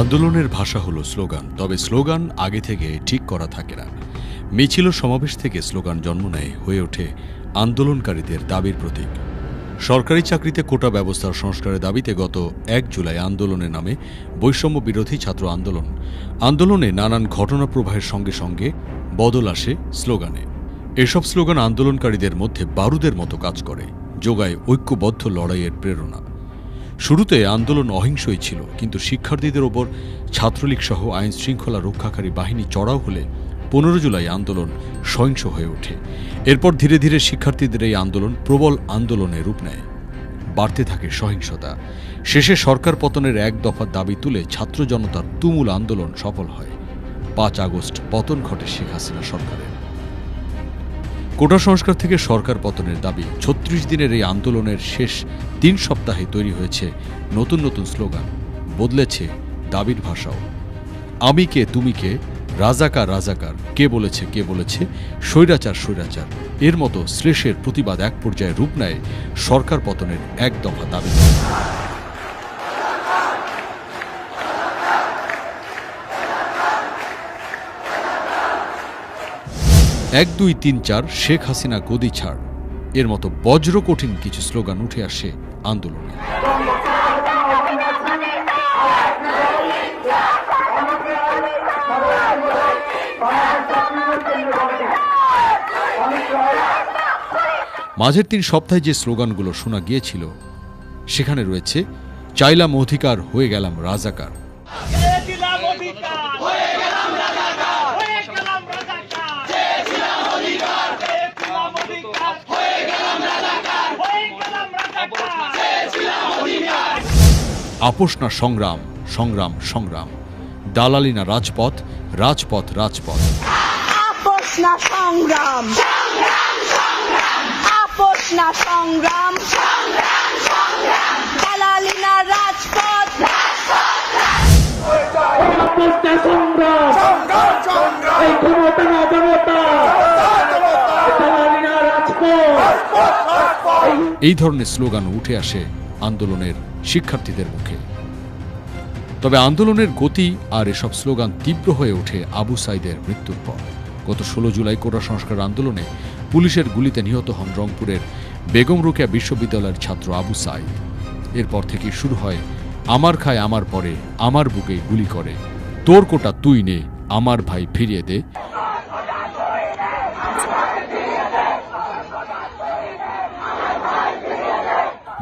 আন্দোলনের ভাষা হলো স্লোগান, তবে স্লোগান আগে থেকে ঠিক করা থাকে না। মিছিল সমাবেশ থেকে স্লোগান জন্ম নেয়, হয়ে ওঠে আন্দোলনকারীদের দাবির প্রতীক। সরকারি চাকরিতে কোটা ব্যবস্থার সংস্কারের দাবিতে গত এক জুলাই আন্দোলনের নামে বৈষম্য বিরোধী ছাত্র আন্দোলন। আন্দোলনে নানান ঘটনা প্রবাহের সঙ্গে সঙ্গে বদল আসে স্লোগানে। এসব স্লোগান আন্দোলনকারীদের মধ্যে বারুদের মতো কাজ করে, যোগায় ঐক্যবদ্ধ লড়াইয়ের প্রেরণা। শুরুতে আন্দোলন অহিংসই ছিল, কিন্তু শিক্ষার্থীদের ওপর ছাত্রলীগ সহ আইন শৃঙ্খলা রক্ষাকারী বাহিনী চড়াও হলে পনেরো জুলাই আন্দোলন সহিংস হয়ে ওঠে। এরপর ধীরে ধীরে শিক্ষার্থীদের এই আন্দোলন প্রবল আন্দোলনে রূপ নেয়। বাড়তে থাকে সহিংসতা। শেষে সরকার পতনের এক দফা দাবি তুলে ছাত্র জনতার তুমুল আন্দোলন সফল হয়। পাঁচ আগস্ট পতন ঘটে শেখ হাসিনা সরকারের। কোটা সংস্কার থেকে সরকার পতনের দাবি ছত্রিশ দিনের এই আন্দোলনের শেষ তিন সপ্তাহে তৈরি হয়েছে নতুন নতুন স্লোগান। বদলেছে দাবির ভাষাও। আমি কে, তুমি কে রাজাকার রাজাকার, কে বলেছে কে বলেছে, স্বৈরাচার স্বৈরাচার, এর মতো শ্লেষের প্রতিবাদ এক পর্যায়ে রূপ নেয় সরকার পতনের এক দফা দাবি। এক, দুই, তিন, চার, শেখ হাসিনা গদি ছাড়। এর মতো বজ্র কঠিন কিছু স্লোগান উঠে আসে আন্দোলনে। মাঝের তিন সপ্তাহে যে স্লোগানগুলো শোনা গিয়েছিল, সেখানে রয়েছে, চাইলাম অধিকার হয়ে গেলাম রাজাকার চেয়েছিলাম অধিকার হয়ে গেলাম রাজাকার হয়ে গেলাম রাজাকার চেয়েছিলাম অধিকার চেয়েছিলাম অধিকার হয়ে গেলাম রাজাকার হয়ে গেলাম রাজাকার চেয়েছিলাম অধিকার আপোষ না সংগ্রাম সংগ্রাম সংগ্রাম। দালালি না রাজপথ রাজপথ রাজপথ। আপোষ না সংগ্রাম। আপোষ না সংগ্রাম। দালালি না রাজপথ। সংগ্রাম। এই ক্ষমতা না জনতা দালালি না রাজপথ এই ধরনের স্লোগান উঠে আসে আন্দোলনের শিক্ষার্থীদের মুখে। তবে আন্দোলনের গতি আর এসব স্লোগান তীব্র হয়ে ওঠে আবু সাইদের মৃত্যুর পর। গত ষোলো জুলাই কোটা সংস্কার আন্দোলনে পুলিশের গুলিতে নিহত হন রংপুরের বেগম রোকেয়া বিশ্ববিদ্যালয়ের ছাত্র আবু সাইদ। এরপর থেকে শুরু হয়, আমার খায় আমার পরে, আমার বুকে গুলি করে। তোর কোটা তুই নে, আমার ভাই ফিরিয়ে দে।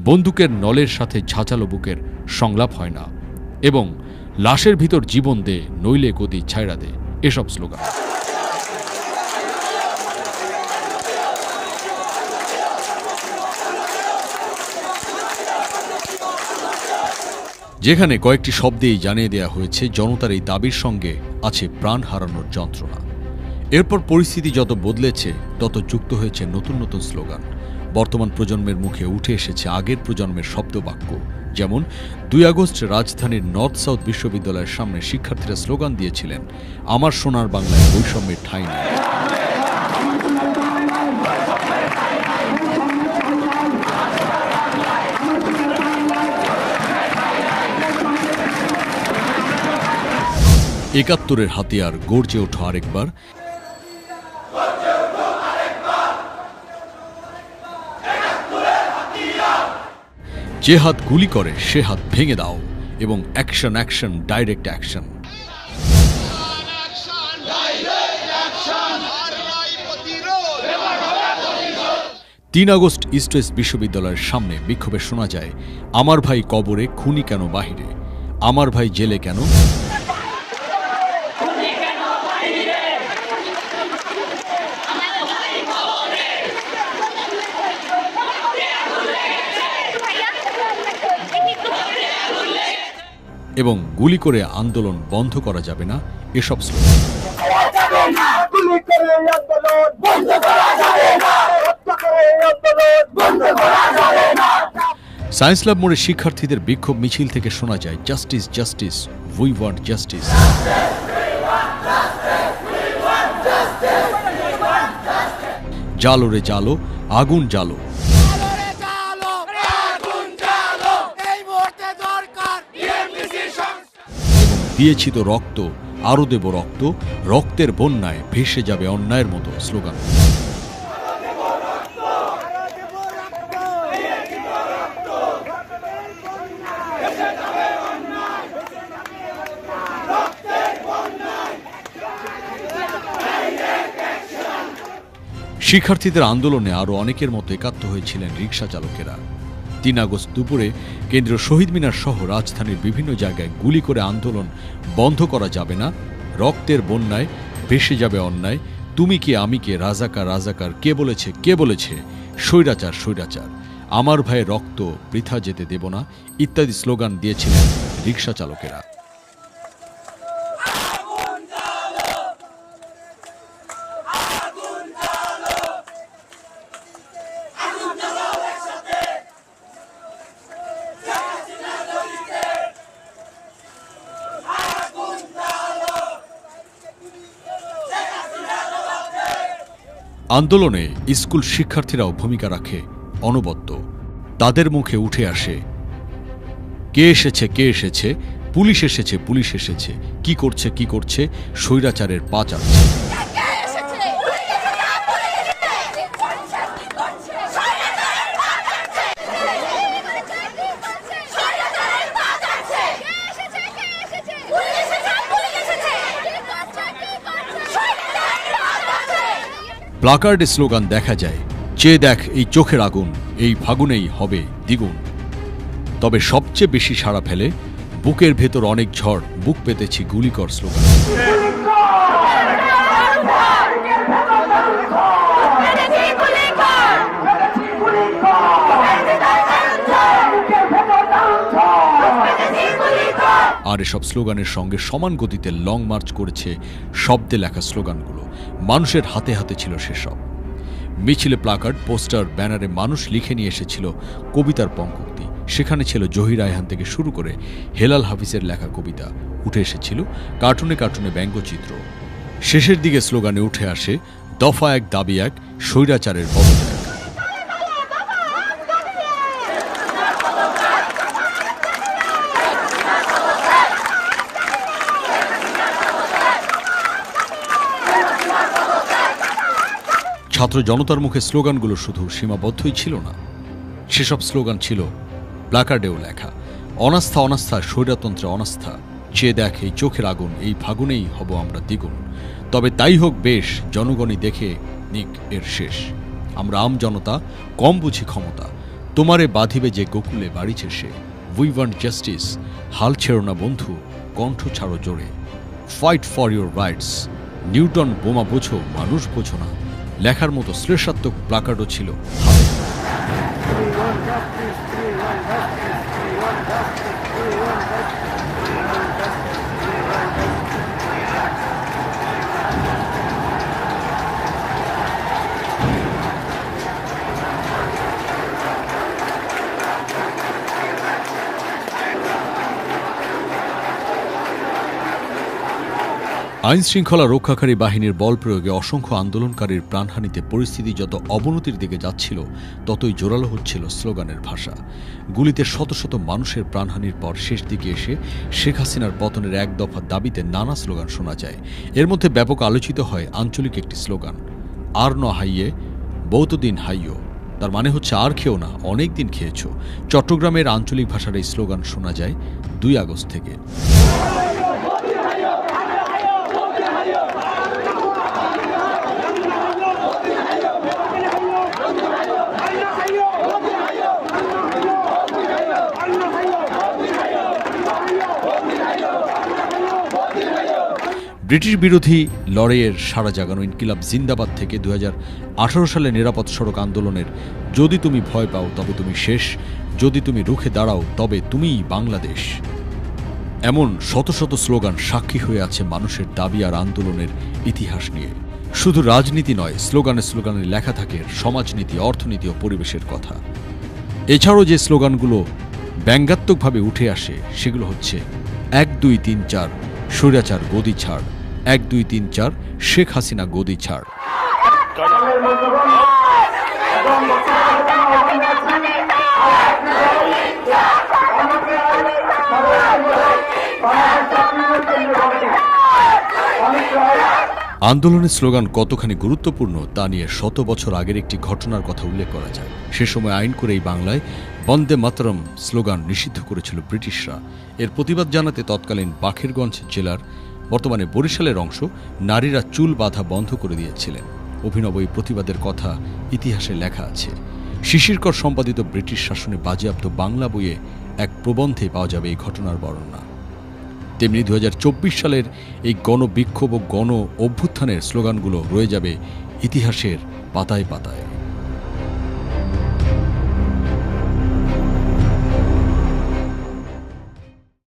বন্দুকের নলের সাথে ঝাঁঝালো বুকের সংলাপ হয় না এবং লাশের ভিতর জীবন দে, নইলে গদি ছায়ড়া দে, এসব স্লোগান। যেখানে কয়েকটি শব্দেই জানিয়ে দেয়া হয়েছে, জনতার এই দাবির সঙ্গে আছে প্রাণ হারানোর যন্ত্রণা। এরপর পরিস্থিতি যত বদলেছে, তত যুক্ত হয়েছে নতুন নতুন স্লোগান। বর্তমান প্রজন্মের মুখে উঠে এসেছে আগের প্রজন্মের শব্দবাক্য। যেমন, দুই আগস্ট রাজধানীর নর্থ সাউথ বিশ্ববিদ্যালয়ের সামনে শিক্ষার্থীরা স্লোগান দিয়েছিলেন, আমার সোনার বাংলায় বৈষম্যের ঠাঁই নেই। একাত্তরের হাতিয়ার গর্জে ওঠো আরেকবার। যে হাত গুলি করে, সে হাত ভেঙে দাও এবং অ্যাকশন অ্যাকশন, ডাইরেক্ট অ্যাকশন। তিন আগস্ট ইস্ট ওয়েস্ট বিশ্ববিদ্যালয়ের সামনে বিক্ষোভে শোনা যায়, আমার ভাই কবরে, খুনি কেন বাহিরে? আমার ভাই জেলে কেন? এবং গুলি করে আন্দোলন বন্ধ করা যাবে না, এসব সায়েন্স ল্যাব মোড়ে শিক্ষার্থীদের বিক্ষোভ মিছিল থেকে শোনা যায় justice justice we want justice জালো রে জালো, আগুন জালো দিয়েছি তো রক্ত আরও দেব রক্ত, রক্তের বন্যায় ভেসে যাবে অন্যায়ের মতো স্লোগান। শিক্ষার্থীদের আন্দোলনে আরও অনেকের মতো একাত্ম হয়েছিলেন রিক্সা চালকেরা। তিন আগস্ট দুপুরে কেন্দ্রীয় শহীদ মিনার সহ রাজধানীর বিভিন্ন জায়গায় গুলি করে আন্দোলন বন্ধ করা যাবে না, রক্তের বন্যায় ভেসে যাবে অন্যায়, তুমি কে, আমি কে, রাজাকার রাজাকার, কে বলেছে কে বলেছে, স্বৈরাচার স্বৈরাচার, আমার ভাই রক্ত বৃথা যেতে দেব না, ইত্যাদি স্লোগান দিয়েছিলেন রিক্সা চালকেরা। আন্দোলনে স্কুল শিক্ষার্থীরাও ভূমিকা রাখে অনবদ্য। তাদের মুখে উঠে আসে, কে এসেছে কে এসেছে, পুলিশ এসেছে পুলিশ এসেছে, কি করছে কি করছে, স্বৈরাচারের পা প্লাকার্ডে স্লোগান দেখা যায়, চেয়ে দেখ এই চোখের আগুন, এই ফাগুনেই হবে দ্বিগুণ। তবে সবচেয়ে বেশি সাড়া ফেলে, বুকের ভেতর অনেক ঝড়, বুক পেতেছি গুলিকর স্লোগান। আর এসব স্লোগানের সঙ্গে সমান গতিতে লং মার্চ করেছে শব্দে লেখা স্লোগানগুলো। মানুষের হাতে হাতে ছিল সেসব। মিছিলে প্লাকার্ড, পোস্টার, ব্যানারে মানুষ লিখে নিয়ে এসেছিল কবিতার পঙ্কক্তি। সেখানে ছিল জহির রায়হান থেকে শুরু করে হেলাল হাফিজের লেখা কবিতা। উঠে এসেছিল কার্টুনে কার্টুনে ব্যঙ্গচিত্র। শেষের দিকে স্লোগানে উঠে আসে, দফা এক, দাবি এক, স্বৈরাচারের পদত্যাগ ছাত্র জনতার মুখে স্লোগানগুলো শুধু সীমাবদ্ধই ছিল না। সেসব স্লোগান ছিল প্লাকার্ডেও লেখা, অনাস্থা অনাস্থা, স্বৈরতন্ত্রে অনাস্থা, চেয়ে দেখ এই চোখের আগুন, এই ফাগুনেই হব আমরা দ্বিগুণ। তবে তাই হোক বেশ, জনগণই দেখে নিক এর শেষ। আমরা আম জনতা, কম বুঝি ক্ষমতা, তোমারে বাঁধিবে যে গোকুলে বাড়িছে সে। উই ওয়ান্ট জাস্টিস হাল ছেড়ো না বন্ধু, কণ্ঠ ছাড়ো জোরে। Fight for your rights Newton বোমা বোঝো, মানুষ বোঝো না। লেখার মতো শ্লেষাত্মক প্লাকার্ডও ছিল হাতে। আইন শৃঙ্খলা রক্ষাকারী বাহিনীর বল প্রয়োগে অসংখ্য আন্দোলনকারীর প্রাণহানিতে পরিস্থিতি যত অবনতির দিকে যাচ্ছিল, ততই জোরালো হচ্ছিল স্লোগানের ভাষা। গুলিতে শত শত মানুষের প্রাণহানির পর শেষ দিকে এসে শেখ হাসিনার পতনের এক দফা দাবিতে নানা স্লোগান শোনা যায়। এর মধ্যে ব্যাপক আলোচিত হয় আঞ্চলিক একটি স্লোগান, আর ন হাইয়ে, বহুত দিন হাইয়ো। তার মানে হচ্ছে, আর খেও না, অনেক দিন খেয়েছ। চট্টগ্রামের আঞ্চলিক ভাষার এই স্লোগান শোনা যায় দুই আগস্ট থেকে। ব্রিটিশ বিরোধী লড়াইয়ের সারা জাগানো ইনকিলাব জিন্দাবাদ থেকে দু হাজার আঠেরো সালে নিরাপদ সড়ক আন্দোলনের যদি তুমি ভয় পাও, তবে তুমি শেষ। যদি তুমি রুখে দাঁড়াও, তবে তুমিই বাংলাদেশ। এমন শত শত স্লোগান সাক্ষী হয়ে আছে মানুষের দাবি আর আন্দোলনের ইতিহাস নিয়ে। শুধু রাজনীতি নয়, স্লোগানে স্লোগানে লেখা থাকে সমাজনীতি, অর্থনীতি ও পরিবেশের কথা। এছাড়াও যে স্লোগানগুলো ব্যঙ্গাত্মকভাবে উঠে আসে, সেগুলো হচ্ছে এক, দুই, তিন, চার, স্বৈরাচার, গদি ছাড়। এক দুই তিন চার, শেখ হাসিনা গদি ছাড়। আন্দোলনের স্লোগান কতখানি গুরুত্বপূর্ণ তা নিয়ে শত বছর আগের একটি ঘটনার কথা উল্লেখ করা যায়। সে সময় আইন করে এই বাংলায় বন্দে মাতরম স্লোগান নিষিদ্ধ করেছিল ব্রিটিশরা। এর প্রতিবাদ জানাতে তৎকালীন বাখেরগঞ্জ জেলার বর্তমানে বরিশালের অংশ নারীরা চুল বাঁধা বন্ধ করে দিয়েছিলেন। অভিনব এই প্রতিবাদের কথা ইতিহাসে লেখা আছে। শিশিরকর সম্পাদিত ব্রিটিশ শাসনে বাজেয়াপ্ত বাংলা বইয়ে এক প্রবন্ধে পাওয়া যাবে এই ঘটনার বর্ণনা। তেমনি দু হাজার চব্বিশ সালের এই গণবিক্ষোভ ও গণ অভ্যুত্থানের স্লোগানগুলো রয়ে যাবে ইতিহাসের পাতায় পাতায়।